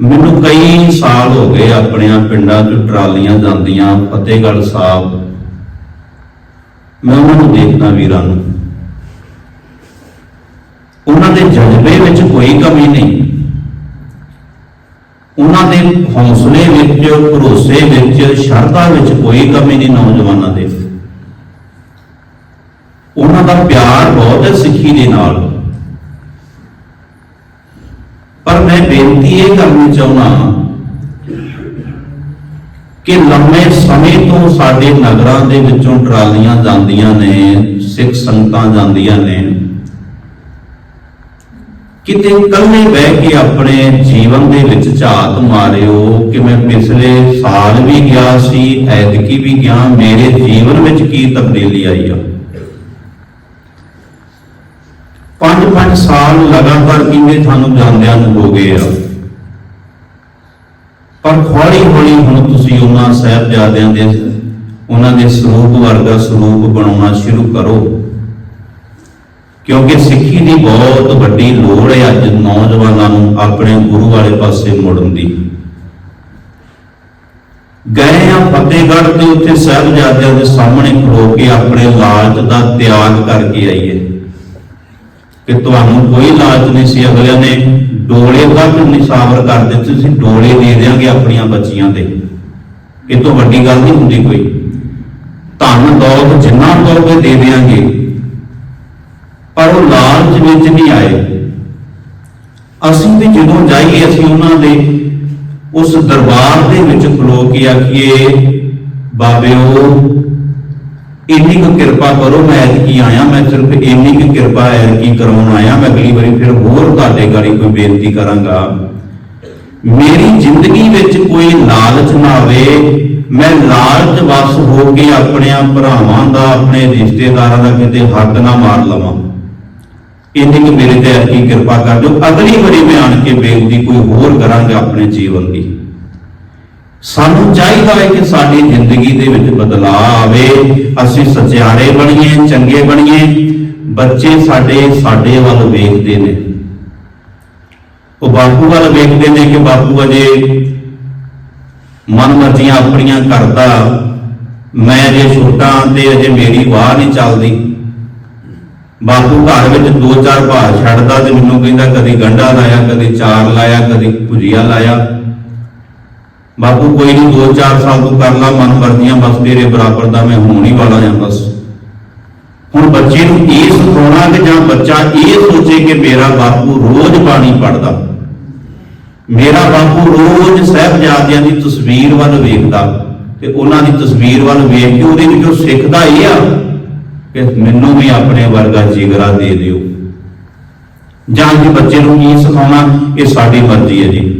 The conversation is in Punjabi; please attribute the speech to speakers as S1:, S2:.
S1: ਮੈਨੂੰ ਕਈ ਸਾਲ ਹੋ ਗਏ ਆਪਣਿਆਂ ਪਿੰਡਾਂ 'ਚ ਟਰਾਲੀਆਂ ਜਾਂਦੀਆਂ, ਫਤਿਹਗੜ੍ਹ ਸਾਹਿਬ। ਮੈਂ ਉਹਨਾਂ ਨੂੰ ਦੇਖਦਾ ਵੀਰਾਂ ਨੂੰ। ਉਹਨਾਂ ਦੇ ਜਜ਼ਬੇ ਵਿੱਚ ਕੋਈ ਕਮੀ ਨਹੀਂ। ਉਹਨਾਂ ਦੇ ਹੌਸਲੇ ਵਿੱਚ, ਭਰੋਸੇ ਵਿੱਚ, ਸ਼ਰਧਾ ਵਿੱਚ ਕੋਈ ਕਮੀ ਨਹੀਂ ਨੌਜਵਾਨਾਂ ਦੇ। ਉਹਨਾਂ ਦਾ ਪਿਆਰ ਬਹੁਤ ਹੈ ਸਿੱਖੀ ਦੇ ਨਾਲ ਪਰ ਮੈਂ ਬੇਨਤੀ ਇਹ ਕਰਨੀ ਚਾਹੁੰਦਾ ਕਿ ਲੰਮੇ ਸਮੇਂ ਤੋਂ ਸਾਡੇ ਨਗਰਾਂ ਦੇ ਵਿੱਚੋਂ ਟਰਾਲੀਆਂ ਜਾਂਦੀਆਂ ਨੇ, ਸਿੱਖ ਸੰਗਤਾਂ ਜਾਂਦੀਆਂ ਨੇ, ਕਿਤੇ ਇਕੱਲੇ ਬਹਿ ਕੇ ਆਪਣੇ ਜੀਵਨ ਦੇ ਵਿੱਚ ਝਾਤ ਮਾਰਿਓ ਕਿ ਮੈਂ ਪਿਛਲੇ ਸਾਲ ਵੀ ਗਿਆ ਸੀ, ਐਤਕੀ ਵੀ ਗਿਆ, ਮੇਰੇ ਜੀਵਨ ਵਿੱਚ ਕੀ ਤਬਦੀਲੀ ਆਈ ਆ? ਪੰਜ ਪੰਜ ਸਾਲ ਲਗਾਤਾਰ ਕਿੰਨੇ ਤੁਹਾਨੂੰ ਜਾਂਦਿਆਂ ਨੂੰ ਹੋ ਗਏ ਆ? ਪਰ ਹੌਲੀ ਹੌਲੀ ਹੁਣ ਤੁਸੀਂ ਉਹਨਾਂ ਸਾਹਿਬਜ਼ਾਦਿਆਂ ਦੇ, ਉਹਨਾਂ ਦੇ ਸਰੂਪ ਵਰਗਾ ਸਰੂਪ ਬਣਾਉਣਾ ਸ਼ੁਰੂ ਕਰੋ। ਕਿਉਂਕਿ ਸਿੱਖੀ ਦੀ ਬਹੁਤ ਵੱਡੀ ਲੋੜ ਹੈ ਅੱਜ ਨੌਜਵਾਨਾਂ ਨੂੰ ਆਪਣੇ ਗੁਰੂ ਵਾਲੇ ਪਾਸੇ ਮੁੜਨ ਦੀ। ਗਏ ਆ ਫਤਿਹਗੜ੍ਹ ਤੇ ਉੱਥੇ ਸਾਹਿਬਜ਼ਾਦਿਆਂ ਦੇ ਸਾਹਮਣੇ ਖੜੋ ਕੇ ਆਪਣੇ ਲਾਲਚ ਦਾ ਤਿਆਗ ਕਰਕੇ ਆਈਏ। ਕਿ ਤੁਹਾਨੂੰ ਕੋਈ ਲਾਲਚ ਨਹੀਂ ਸੀ ਅਗਲਿਆਂ ਨੇ ਡੋਲੇ ਤੱਕ ਨਿਸ਼ਾਵਰ ਕਰ ਦਿੱਤੇ ਸੀ ਡੋਲੇ ਦੇ ਦਿਆਂਗੇ ਆਪਣੀਆਂ ਬੱਚੀਆਂ ਦੇ। ਇਹ ਤੋਂ ਵੱਡੀ ਗੱਲ ਨਹੀਂ ਹੁੰਦੀ ਕੋਈ। ਧਨ ਦੌਲਤ ਜਿੰਨਾ ਕਹੋਗੇ ਦੇ ਦਿਆਂਗੇ, ਪਰ ਉਹ ਲਾਲਚ ਵਿੱਚ ਨਹੀਂ ਆਏ। ਅਸੀਂ ਵੀ ਜਦੋਂ ਜਾਈਏ, ਅਸੀਂ ਉਹਨਾਂ ਦੇ ਉਸ ਦਰਬਾਰ ਦੇ ਵਿੱਚ ਖਲੋ ਕੇ ਆਖੀਏ, ਬਾਬਿਓ ਇੰਨੀ ਕੁ ਕਿਰਪਾ ਕਰੋ, ਮੈਂ ਐਤਕੀ ਆਇਆ, ਮੈਂ ਸਿਰਫ ਇੰਨੀ ਕੁ ਕਿਰਪਾ ਐਤਕੀ ਕਰਾਉਣ ਆਇਆ, ਮੈਂ ਅਗਲੀ ਵਾਰੀ ਫਿਰ ਹੋਰ ਤੁਹਾਡੇ ਗਾੜੀ ਕੋਈ ਬੇਨਤੀ ਕਰਾਂਗਾ। ਮੇਰੀ ਜ਼ਿੰਦਗੀ ਵਿੱਚ ਕੋਈ ਲਾਲਚ ਨਾ ਆਵੇ, ਮੈਂ ਲਾਲਚ ਵਸ ਹੋ ਕੇ ਆਪਣਿਆਂ ਭਰਾਵਾਂ ਦਾ, ਆਪਣੇ ਰਿਸ਼ਤੇਦਾਰਾਂ ਦਾ ਕਿਤੇ ਹੱਕ ਨਾ ਮਾਰ ਲਵਾਂ। ਇੰਨੀ ਕੁ ਮੇਰੇ ਤੇ ਐਤਕੀ ਕਿਰਪਾ ਕਰ ਦਿਓ। ਅਗਲੀ ਵਾਰੀ ਮੈਂ ਆਣ ਕੇ ਬੇਨਤੀ ਕੋਈ ਹੋਰ ਕਰਾਂਗਾ ਆਪਣੇ ਜੀਵਨ ਦੀ। ਸਾਨੂੰ ਚਾਹੀਦਾ ਹੈ ਕਿ ਸਾਡੀ ਜ਼ਿੰਦਗੀ ਦੇ ਵਿੱਚ ਬਦਲਾਅ ਆਵੇ। ਅਸੀਂ ਸਚਿਆਰੇ ਬਣੀਏ, ਚੰਗੇ ਬਣੀਏ। ਬੱਚੇ ਸਾਡੇ ਸਾਡੇ ਵੱਲ ਵੇਖਦੇ ਨੇ। ਉਹ ਬਾਪੂ ਵੱਲ ਵੇਖਦੇ ਨੇ ਕਿ ਬਾਪੂ ਅਜੇ ਮਨ ਮਰਜ਼ੀਆਂ ਆਪਣੀਆਂ ਕਰਦਾ। ਮੈਂ ਅਜੇ ਛੋਟਾ ਤੇ ਅਜੇ ਮੇਰੀ ਵਾਹ ਨਹੀਂ ਚੱਲਦੀ। ਬਾਪੂ ਘਰ ਵਿੱਚ ਦੋ ਚਾਰ ਭਾਅ ਛੱਡਦਾ ਤੇ ਮੈਨੂੰ ਕਹਿੰਦਾ, ਕਦੀ ਗੰਢਾ ਲਾਇਆ, ਕਦੀ ਚਾਰ ਲਾਇਆ, ਕਦੀ ਭੁਜੀਆ ਲਾਇਆ। ਬਾਪੂ ਕੋਈ ਨਹੀਂ 2-4 ਸਾਲ ਤੋਂ ਕਰ ਲਾ, ਮਨ ਮਰਜ਼ੀਆਂ ਬਸ ਤੇਰੇ ਬਰਾਬਰ ਦਾ ਮੈਂ ਹੋਣ ਹੀ ਵਾਲਾ ਜਾਂ ਬਸ। ਹੁਣ ਬੱਚੇ ਨੂੰ ਇਹ ਸਿਖਾਉਣਾ ਕਿ ਜਾਂ ਬੱਚਾ ਇਹ ਸੋਚੇ ਕਿ ਮੇਰਾ ਬਾਪੂ ਰੋਜ਼ ਬਾਣੀ ਪੜਦਾ ਮੇਰਾ ਬਾਪੂ ਰੋਜ਼ ਸਾਹਿਬਜ਼ਾਦਿਆਂ ਦੀ ਤਸਵੀਰ ਵੱਲ ਵੇਖਦਾ ਤੇ ਉਹਨਾਂ ਦੀ ਤਸਵੀਰ ਵੱਲ ਵੇਖ ਕੇ ਉਹਦੇ ਵਿੱਚੋਂ ਸਿੱਖਦਾ ਇਹ ਆ ਕਿ ਮੈਨੂੰ ਵੀ ਆਪਣੇ ਵਰਗਾ ਜਿਗਰਾ ਦੇ ਦਿਓ। ਜਾਂ ਕਿ ਬੱਚੇ ਨੂੰ ਕੀ ਸਿਖਾਉਣਾ, ਇਹ ਸਾਡੀ ਮਰਜ਼ੀ ਹੈ ਜੀ।